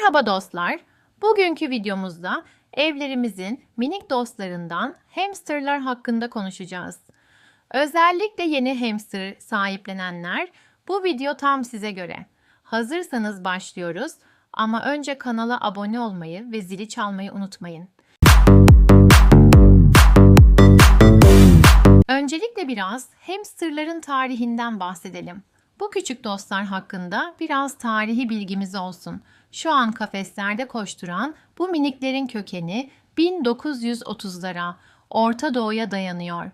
Merhaba dostlar. Bugünkü videomuzda evlerimizin minik dostlarından hamsterlar hakkında konuşacağız. Özellikle yeni hamster sahiplenenler bu video tam size göre. Hazırsanız başlıyoruz ama önce kanala abone olmayı ve zili çalmayı unutmayın. Öncelikle biraz hamsterların tarihinden bahsedelim. Bu küçük dostlar hakkında biraz tarihi bilgimiz olsun. Şu an kafeslerde koşturan bu miniklerin kökeni 1930'lara, Orta Doğu'ya dayanıyor.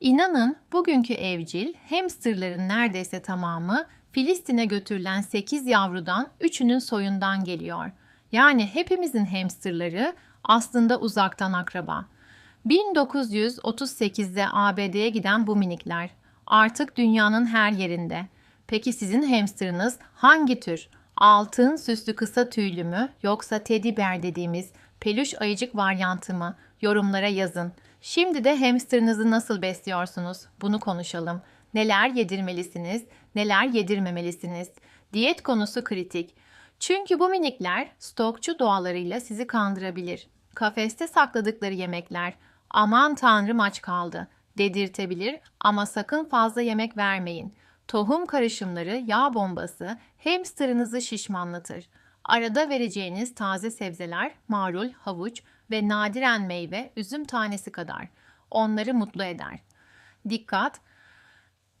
İnanın bugünkü evcil hamsterların neredeyse tamamı Filistin'e götürülen 8 yavrudan 3'ünün soyundan geliyor. Yani hepimizin hamsterları aslında uzaktan akraba. 1938'de ABD'ye giden bu minikler artık dünyanın her yerinde. Peki sizin hamsterınız hangi tür? Altın süslü kısa tüylü mü yoksa teddy bear dediğimiz peluş ayıcık varyantı mı? Yorumlara yazın. Şimdi de hamsterınızı nasıl besliyorsunuz? Bunu konuşalım. Neler yedirmelisiniz, neler yedirmemelisiniz? Diyet konusu kritik. Çünkü bu minikler stokçu doğalarıyla sizi kandırabilir. Kafeste sakladıkları yemekler aman tanrım aç kaldı dedirtebilir ama sakın fazla yemek vermeyin. Tohum karışımları, yağ bombası hamsterınızı şişmanlatır. Arada vereceğiniz taze sebzeler, marul, havuç ve nadiren meyve, üzüm tanesi kadar. Onları mutlu eder. Dikkat!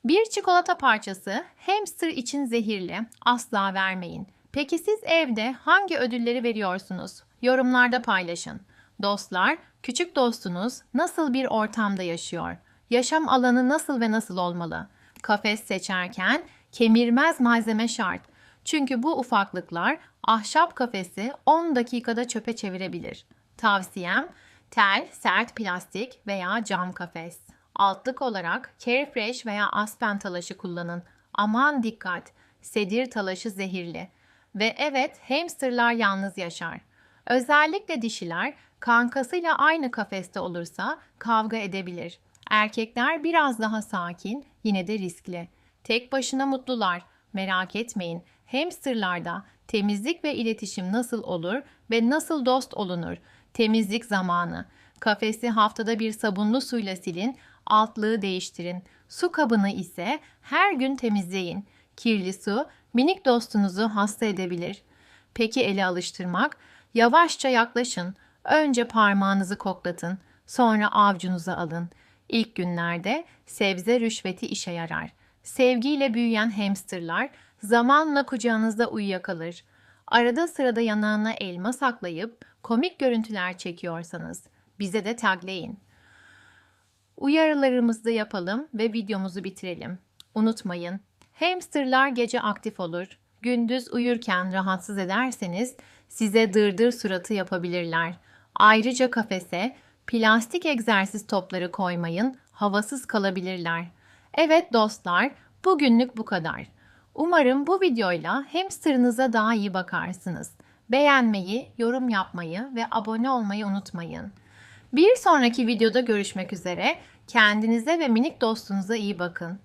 Bir çikolata parçası hamster için zehirli. Asla vermeyin. Peki siz evde hangi ödülleri veriyorsunuz? Yorumlarda paylaşın. Dostlar, küçük dostunuz nasıl bir ortamda yaşıyor? Yaşam alanı nasıl ve nasıl olmalı? Kafes seçerken kemirmez malzeme şart. Çünkü bu ufaklıklar ahşap kafesi 10 dakikada çöpe çevirebilir. Tavsiyem tel, sert plastik veya cam kafes. Altlık olarak Carefresh veya Aspen talaşı kullanın. Aman dikkat! Sedir talaşı zehirli. Ve evet hamsterlar yalnız yaşar. Özellikle dişiler kankasıyla aynı kafeste olursa kavga edebilir. Erkekler biraz daha sakin, yine de riskli. Tek başına mutlular. Merak etmeyin. Hamsterlarda temizlik ve iletişim nasıl olur ve nasıl dost olunur? Temizlik zamanı. Kafesi haftada bir sabunlu suyla silin, altlığı değiştirin. Su kabını ise her gün temizleyin. Kirli su minik dostunuzu hasta edebilir. Peki ele alıştırmak? Yavaşça yaklaşın. Önce parmağınızı koklatın, sonra avcunuza alın. İlk günlerde sebze rüşveti işe yarar. Sevgiyle büyüyen hamsterlar zamanla kucağınızda uyuyakalır. Arada sırada yanağına elma saklayıp komik görüntüler çekiyorsanız bize de tagleyin. Uyarılarımızı yapalım ve videomuzu bitirelim. Unutmayın, hamsterlar gece aktif olur. Gündüz uyurken rahatsız ederseniz size dırdır suratı yapabilirler. Ayrıca kafese plastik egzersiz topları koymayın, havasız kalabilirler. Evet dostlar, bugünlük bu kadar. Umarım bu videoyla hamsterınıza daha iyi bakarsınız. Beğenmeyi, yorum yapmayı ve abone olmayı unutmayın. Bir sonraki videoda görüşmek üzere. Kendinize ve minik dostunuza iyi bakın.